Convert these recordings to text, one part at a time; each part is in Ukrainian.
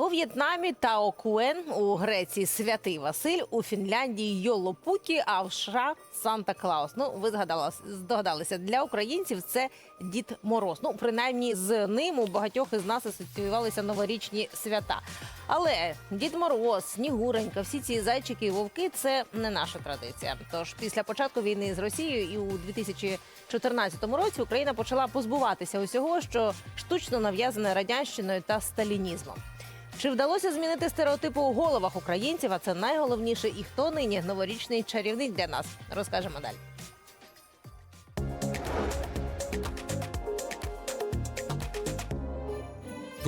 У В'єтнамі Тао Куен, у Греції Святий Василь, у Фінляндії Йолопукі, а в США Санта Клаус. Ну, ви згадала, здогадалися, для українців це Дід Мороз. Ну, принаймні з ним у багатьох із нас асоціювалися новорічні свята. Але Дід Мороз, Снігуренька, всі ці зайчики і вовки це не наша традиція. Тож після початку війни з Росією і у 2014 році Україна почала позбуватися усього, що штучно нав'язане радянщиною та сталінізмом. Чи вдалося змінити стереотипи у головах українців? А це найголовніше. І хто нині новорічний чарівник для нас? Розкажемо далі.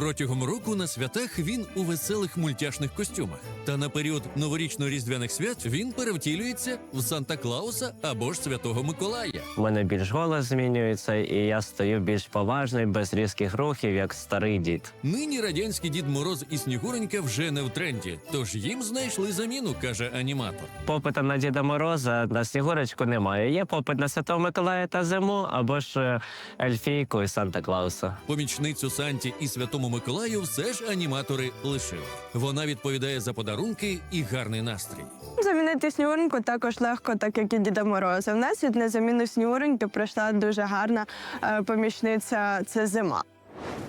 Протягом року на святах він у веселих мультяшних костюмах. Та на період новорічно-різдвяних свят він перевтілюється в Санта Клауса або ж Святого Миколая. У мене більш голос змінюється, і я стою більш поважний, без різких рухів, як старий дід. Нині радянський Дід Мороз і Снігуренька вже не в тренді, тож їм знайшли заміну, каже аніматор. Попита на Діда Мороза на Снігурочку немає. Є попит на Святого Миколая та зиму, або ж е, Ельфійку і Санта Клауса. Помічницю Санті і Святому Миколаю все ж аніматори лишили. Вона відповідає за подарунки і гарний настрій. Замінити снігуреньку також легко, так як і Діда Мороза. У нас від незаміну снігуреньки прийшла дуже гарна е, помічниця. Це зима.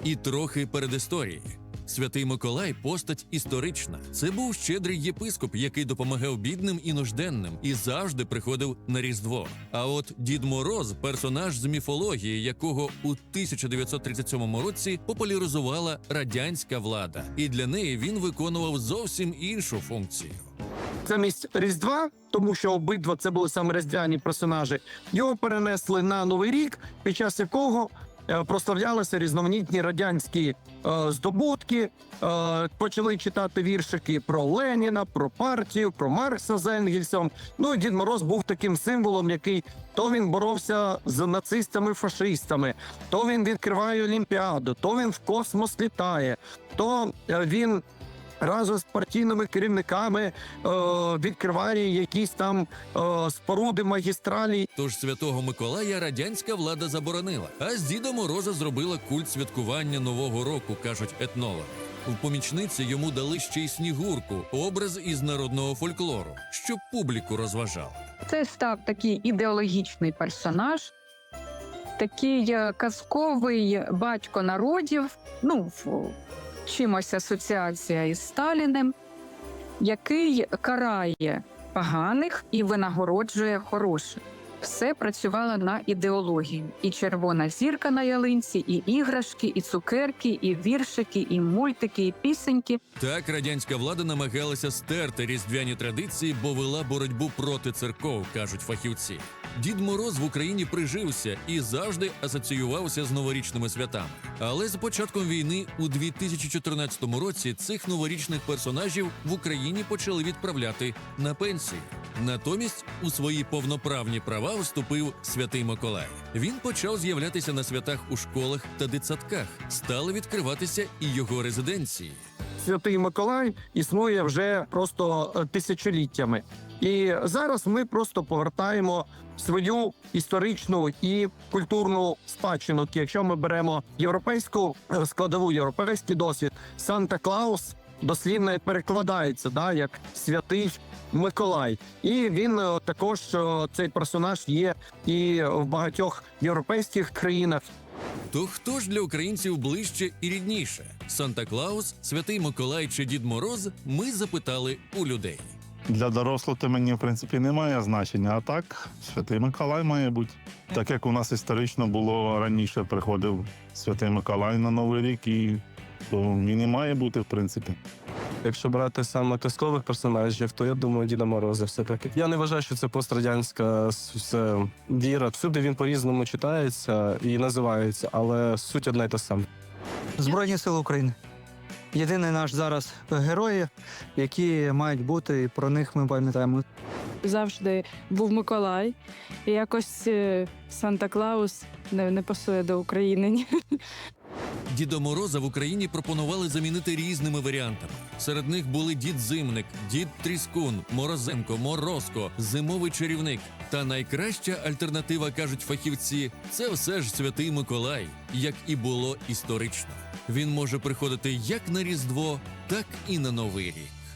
І трохи передісторії. Святий Миколай постать історична. Це був щедрий єпископ, який допомагав бідним і нужденним і завжди приходив на Різдво. А от Дід Мороз персонаж з міфології, якого у 1937 році популяризувала радянська влада, і для неї він виконував зовсім іншу функцію. замість Різдва, тому що обидва це були саме різдвяні персонажі, його перенесли на Новий рік, під час якого прославлялися різноманітні радянські е, здобутки. Е, почали читати віршики про Леніна, про партію, про Маркса з Енгельсом. Ну і Дід Мороз був таким символом, який то він боровся з нацистами, фашистами, то він відкриває Олімпіаду, то він в космос літає, то е, він разом з партійними керівниками е, відкриває якісь там е, споруди магістралі. Тож святого Миколая радянська влада заборонила, а з Діда Мороза зробила культ святкування Нового року, кажуть етнологи. В помічниці йому дали ще й снігурку, образ із народного фольклору, щоб публіку розважали. Це став такий ідеологічний персонаж, такий е, казковий батько народів, ну, в- чимось асоціація із Сталіним, який карає поганих і винагороджує хороших. Все працювало на ідеологію. І червона зірка на ялинці, і іграшки, і цукерки, і віршики, і мультики, і пісеньки. Так радянська влада намагалася стерти різдвяні традиції, бо вела боротьбу проти церков, кажуть фахівці. Дід Мороз в Україні прижився і завжди асоціювався з новорічними святами. Але з початком війни у 2014 році цих новорічних персонажів в Україні почали відправляти на пенсію. Натомість у свої повноправні права вступив святий Миколай. Він почав з'являтися на святах у школах та дитсадках. Стали відкриватися і його резиденції. Святий Миколай існує вже просто е, тисячоліттями. І зараз ми просто повертаємо свою історичну і культурну спадщину. Якщо ми беремо європейську е, складову, європейський досвід, Санта Клаус дослівно перекладається да, як святий Миколай. І він е, також е, цей персонаж є і в багатьох європейських країнах. То хто ж для українців ближче і рідніше? Санта Клаус, Святий Миколай чи Дід Мороз? Ми запитали у людей. Для дорослого то мені, в принципі, немає значення. А так, Святий Миколай має бути. Так як у нас історично було раніше, приходив Святий Миколай на Новий рік, і то він і має бути, в принципі. Якщо брати саме казкових персонажів, то я думаю, Діда Мороза все таки. Я не вважаю, що це пострадянська все віра. Всюди він по-різному читається і називається, але суть одна й та сама. Збройні сили України. Єдиний наш зараз герої, які мають бути, і про них ми пам'ятаємо. Завжди був Миколай, і якось е, Санта Клаус не, не пасує до України. ні. Діда Мороза в Україні пропонували замінити різними варіантами. Серед них були дід Зимник, дід Тріскун, Морозенко, Морозко, зимовий чарівник. Та найкраща альтернатива, кажуть фахівці, це все ж святий Миколай, як і було історично. Він може приходити як на Різдво, так і на Новий рік.